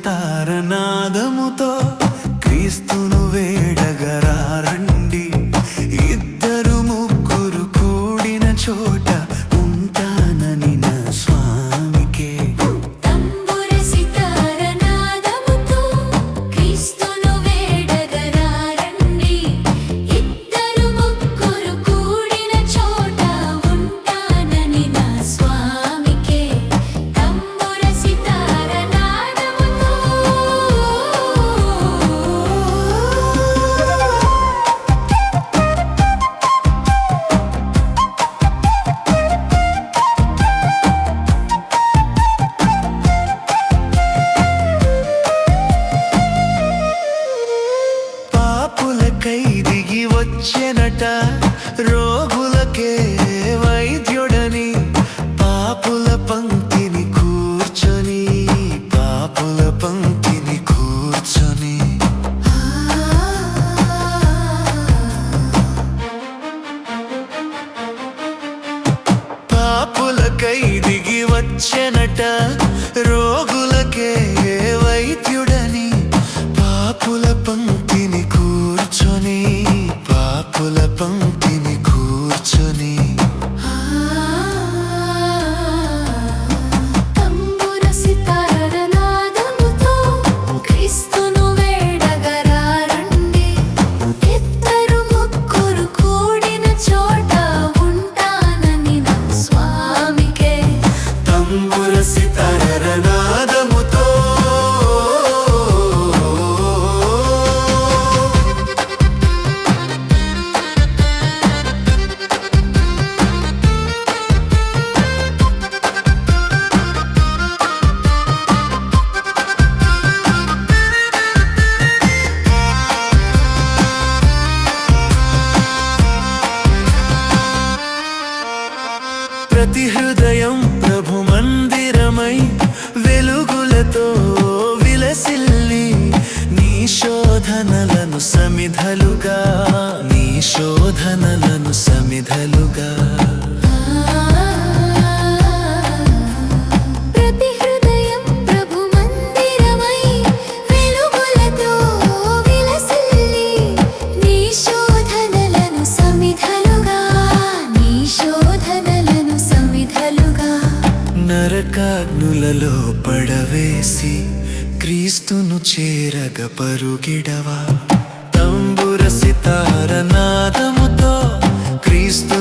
있다. ఉన్నట రోగులకే వైద్యుడని పాపుల పంక శోధనలను సమిధలుగా. నరకాగ్నులలో పడవేసి క్రీస్తును చేరగ పరుగిడవా? సితారనాదముతో క్రీస్తు